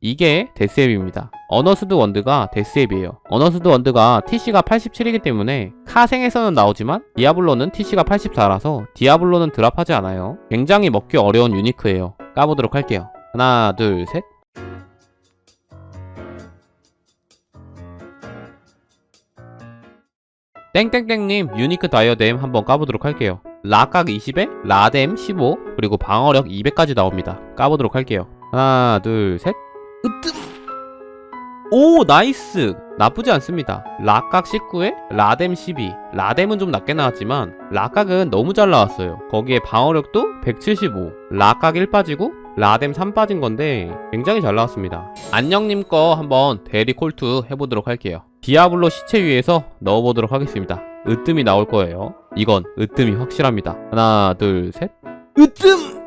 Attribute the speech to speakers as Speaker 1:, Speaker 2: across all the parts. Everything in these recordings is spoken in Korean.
Speaker 1: 이게 데스앱입니다. 어너스드 원드가 데스앱이에요. 어너스드 원드가 TC가 87이기 때문에 카생에서는 나오지만 디아블로는 TC가 84라서 디아블로는 드랍하지 않아요. 굉장히 먹기 어려운 유니크예요. 까보도록 할게요. 하나, 둘, 셋. 땡땡땡님 유니크 다이어뎀 한번 까보도록 할게요. 라각 20에 라뎀 15 그리고 방어력 200까지 나옵니다. 까보도록 할게요. 하나 둘 셋. 으뜸. 오 나이스 나쁘지 않습니다. 라각 19에 라뎀 12 라뎀은 좀 낮게 나왔지만 라각은 너무 잘 나왔어요. 거기에 방어력도 175 라각 1 빠지고 라뎀 3 빠진 건데 굉장히 잘 나왔습니다. 안녕님 거 한번 대리 콜투 해보도록 할게요. 디아블로 시체 위에서 넣어보도록 하겠습니다. 으뜸이 나올 거예요. 이건 으뜸이 확실합니다. 하나, 둘, 셋. 으뜸!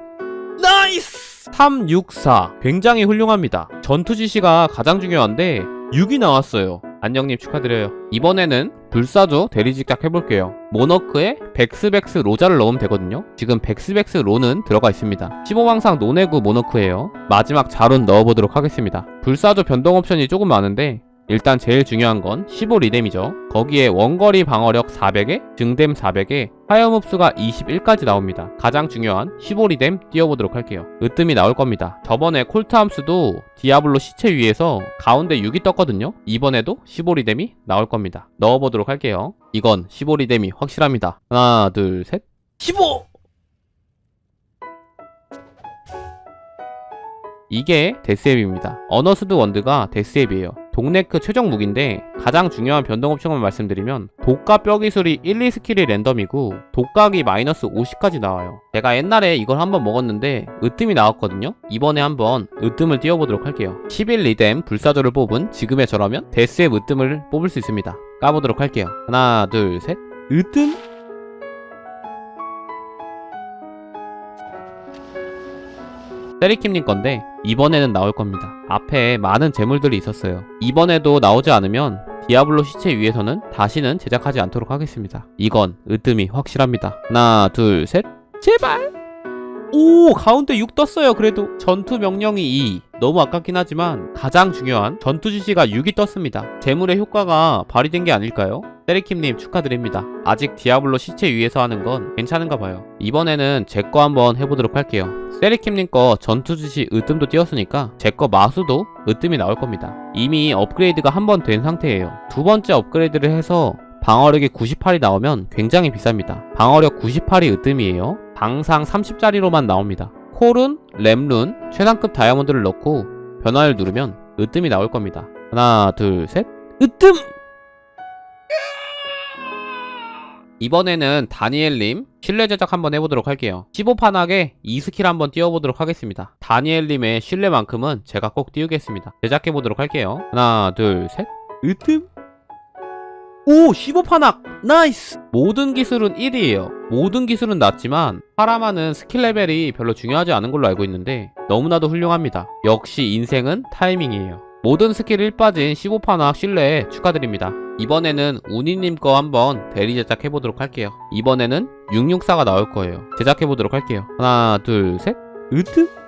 Speaker 1: 나이스! 3, 6, 4. 굉장히 훌륭합니다. 전투 지시가 가장 중요한데 6이 나왔어요. 안녕님 축하드려요. 이번에는 불사조 대리직작 해볼게요. 모너크에 백스백스 로자를 넣으면 되거든요. 지금 백스백스 로는 들어가 있습니다. 15방상 노네구 모너크예요. 마지막 자룬 넣어보도록 하겠습니다. 불사조 변동 옵션이 조금 많은데 일단 제일 중요한 건 15리뎀이죠. 거기에 원거리 방어력 400에 증뎀 400에 화염 흡수가 21까지 나옵니다. 가장 중요한 15리뎀 띄워보도록 할게요. 으뜸이 나올 겁니다. 저번에 콜트함스도 디아블로 시체 위에서 가운데 6이 떴거든요. 이번에도 15리뎀이 나올 겁니다. 넣어보도록 할게요. 이건 15리뎀이 확실합니다. 하나, 둘, 셋. 15! 이게 데스앱입니다. 어너스드 원드가 데스앱이에요. 동네크 최종 무기인데 가장 중요한 변동 옵션을 말씀드리면 독가 뼈 기술이 1, 2스킬이 랜덤이고 독각이 마이너스 50까지 나와요. 제가 옛날에 이걸 한번 먹었는데 으뜸이 나왔거든요. 이번에 한번 으뜸을 띄워보도록 할게요. 11 리뎀 불사조를 뽑은 지금의 저라면 데스앱 으뜸을 뽑을 수 있습니다. 까보도록 할게요. 하나 둘 셋. 으뜸? 세리킴님 건데 이번에는 나올 겁니다. 앞에 많은 재물들이 있었어요. 이번에도 나오지 않으면 디아블로 시체 위에서는 다시는 제작하지 않도록 하겠습니다. 이건 으뜸이 확실합니다. 하나, 둘, 셋. 제발! 오, 가운데 6 떴어요. 그래도 전투 명령이 2. 너무 아깝긴 하지만 가장 중요한 전투 지시가 6이 떴습니다. 재물의 효과가 발휘된 게 아닐까요? 세리킴님 축하드립니다. 아직 디아블로 시체 위에서 하는 건 괜찮은가 봐요. 이번에는 제 거 한번 해보도록 할게요. 세리킴님 거 전투 지시 으뜸도 띄었으니까 제 거 마수도 으뜸이 나올 겁니다. 이미 업그레이드가 한 번 된 상태예요. 두 번째 업그레이드를 해서 방어력이 98이 나오면 굉장히 비쌉니다. 방어력 98이 으뜸이에요. 방상 30짜리로만 나옵니다. 콜은, 램룬, 최상급 다이아몬드를 넣고 변화를 누르면 으뜸이 나올 겁니다. 하나, 둘, 셋. 으뜸! 이번에는 다니엘님 실내 제작 한번 해보도록 할게요. 15판하게 2스킬 한번 띄워보도록 하겠습니다. 다니엘님의 신뢰만큼은 제가 꼭 띄우겠습니다. 제작해보도록 할게요. 하나, 둘, 셋. 으뜸! 오! 15판악! 나이스! 모든 기술은 1이에요. 모든 기술은 낮지만 파라마는 스킬 레벨이 별로 중요하지 않은 걸로 알고 있는데 너무나도 훌륭합니다. 역시 인생은 타이밍이에요. 모든 스킬 1 빠진 15판악 신뢰에 축하드립니다. 이번에는 우니님 거 한번 대리 제작해보도록 할게요. 이번에는 664가 나올 거예요. 제작해보도록 할게요. 하나, 둘, 셋. 으트?